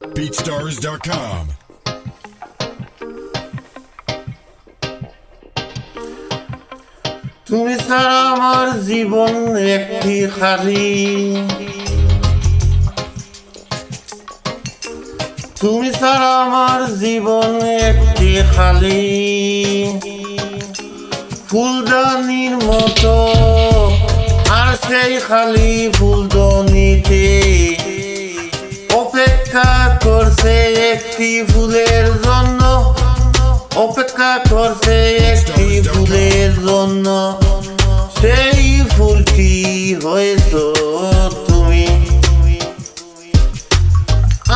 BeatStars.com. তুমি ছাড়া আমার জীবন একটি খালি তুমি ছাড়া আমার জীবন একটি খালি ফুলদানির মতো আর সেই খালি ফুলদানিতে। অপেক্ষা করছে একটি ফুলের জন্য। অপেক্ষা করছে একটি ফুলের জন্য। সেই ফুলটি হয়েছ তুমি।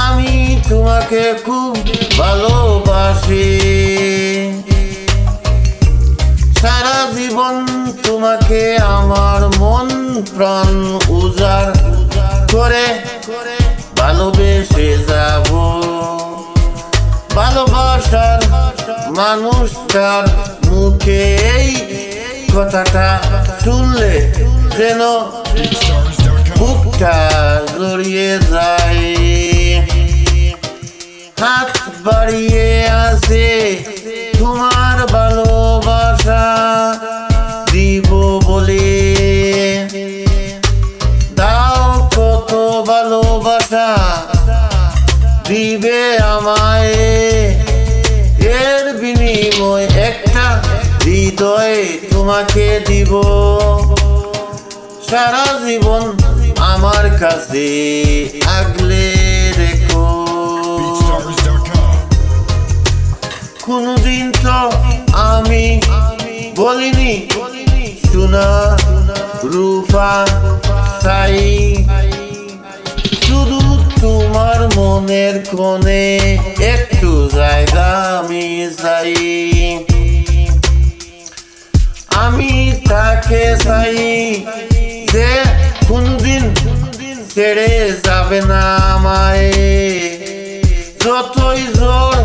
আমি তোমাকে খুব ভালোবাসি। সারা জীবন তোমাকে আমার মন প্রাণ উজাড় করে ভালোবেসে যাব ভালোবাসার মানুষটার মুখে এই কথাটা শুনলে যেন. বুকটা জড়িয়ে যায় হাত বাড়িয়ে আছে আমায় এর বিনিময় একটা হৃদয় তোমাকে দিব। সারা জীবন আমার কাছে আগলে রেখো. কোনদিন তো আমি বলিনি সোনা রূপা সাই মনের কোণে একটু জায়গা আমি চাই আমি তাকে চাই যে কোনদিন ছেড়ে যাবে না আমায়। যতই জোর,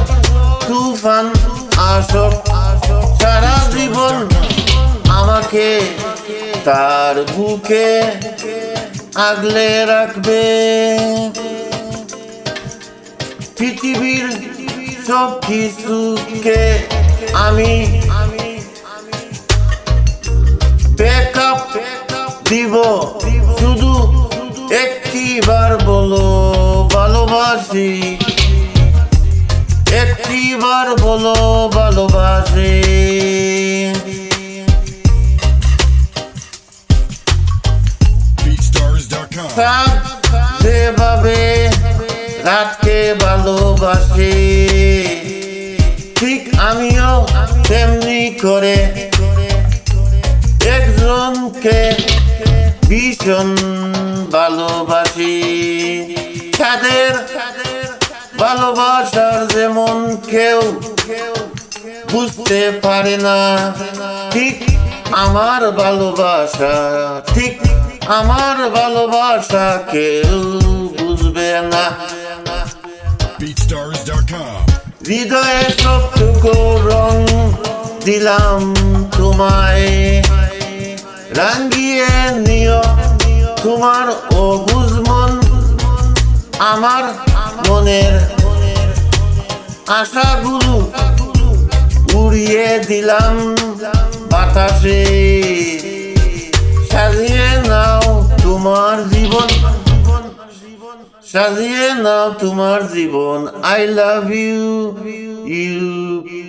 তুফান আসক সারা জীবন আমাকে তার বুকে আগলে রাখবে। পৃথিবীর সব কিছুকে আমি ব্যাকআপ দিব। শুধু একটিবার বলো ভালোবাসি। একটিবার বলো ভালোবাসি। যেভাবে রাতকে ভালোবাসি। ঠিক আমিও তেমনি করে। একজনকে ভীষণ ভালোবাসি। তাদের ভালোবাসার যেমন কেউ বুঝতে পারে না। ঠিক আমার ভালোবাসা, ঠিক আমার ভালোবাসা কেউ বুঝবে না. হৃদয়ে সবটুকু রং দিলাম তোমায় রাঙ্গিয়ে নিও তোমার অবুজ মন আমার মনের আশাগুলো উড়িয়ে দিলাম বাতাসে সাজিয়ে নাও তোমার জীবন সাজিয়ে নাও তোমার জীবন। I love you you